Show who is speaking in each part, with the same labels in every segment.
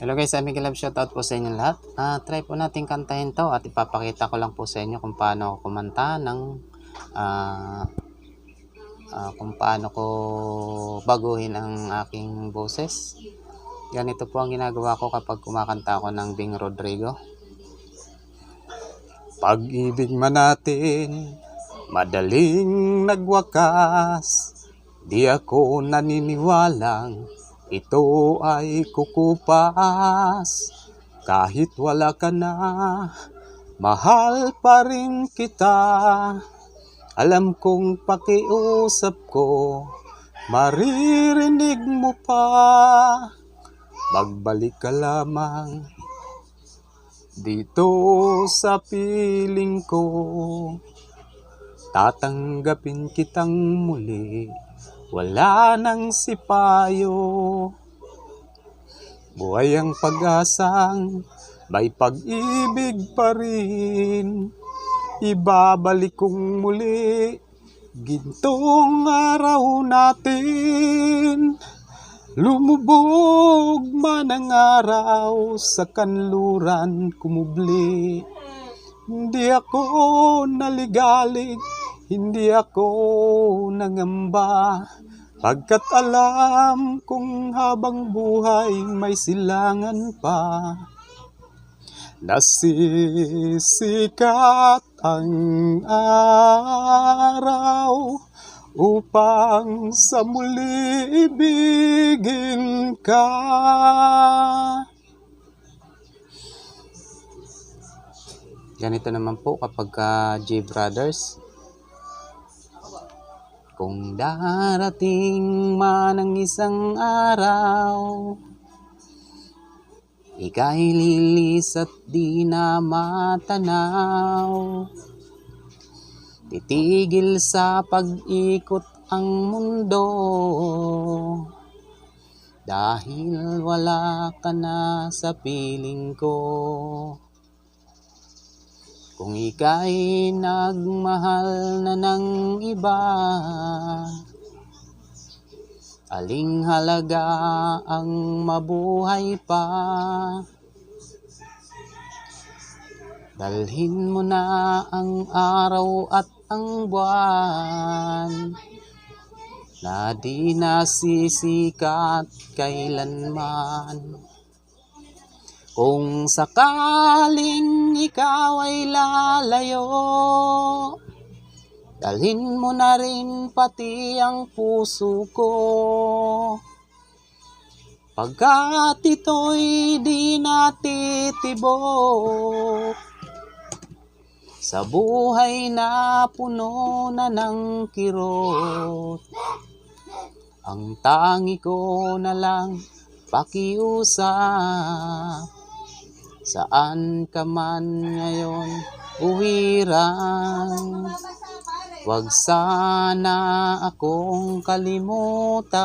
Speaker 1: Hello guys, Miguel Love. Shoutout po sa inyo lahat. Ah, try po natin kantahin to at ipapakita ko lang po sa inyo kung paano ako kumanta ng ah, ah, kung paano ko baguhin ang aking boses. Ganito po ang ginagawa ko kapag kumakanta ako ng Bing Rodrigo. Pag-ibig man natin, madaling nagwakas. Di ako naniniwalang ito ay kukupas. Kahit wala ka na, mahal pa rin kita. Alam kong pakiusap ko, maririnig mo pa. Magbalik ka lamang dito sa piling ko. Tatanggapin kitang muli, wala nang sipayo. Buhay ang pag-asang may pag-ibig pa rin. Ibabalik kong muli, gintong araw natin. Lumubog man ang araw sa kanluran kumubli. Hindi ako naligalig, hindi ako nangamba. Pagkat alam kong habang buhay may silangan pa. Nasisikat ang araw upang sa muli ibigin ka. Ganito naman po kapag ka J Brothers. Kung darating man ang isang araw, ika'y lilis at di na matanaw. Titigil sa pag-ikot ang mundo dahil wala ka na sa piling ko. Kung ika'y nagmahal na ng iba, aling halaga ang mabuhay pa. Dalhin mo na ang araw at ang buwan na di nasisikat kailanman. Kung sakaling ikaw ay lalayo, dalhin mo na rin pati ang puso ko. Pagkat ito'y di natitibok sa buhay na puno na ng kirot. Ang tangi ko na lang pakiusap Saan ka man ngayon uwirang Huwag sana akong kalimutan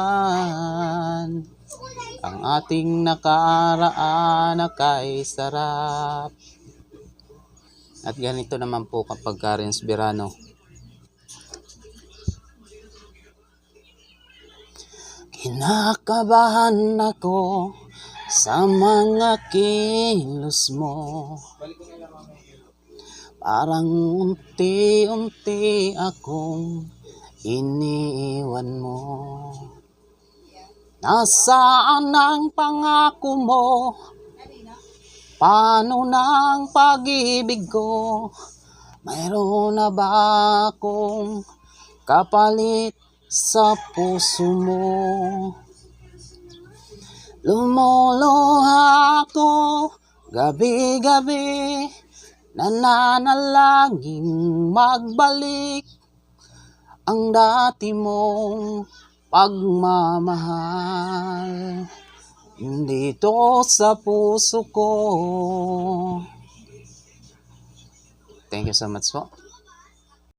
Speaker 1: Ang ating nakaraan na kay sarap. At ganito naman po kapag Karens Verano Kinakabahan ako sa mga kilos mo Parang unti-unti akong iniiwan mo Nasaan ang pangako mo? Paano ng pag-ibig ko? Mayroon na ba akong kapalit sa puso mo? Lumuluha ako gabi-gabi Nananalangin magbalik Ang dati mong pagmamahal Dito sa puso ko Thank you so much po.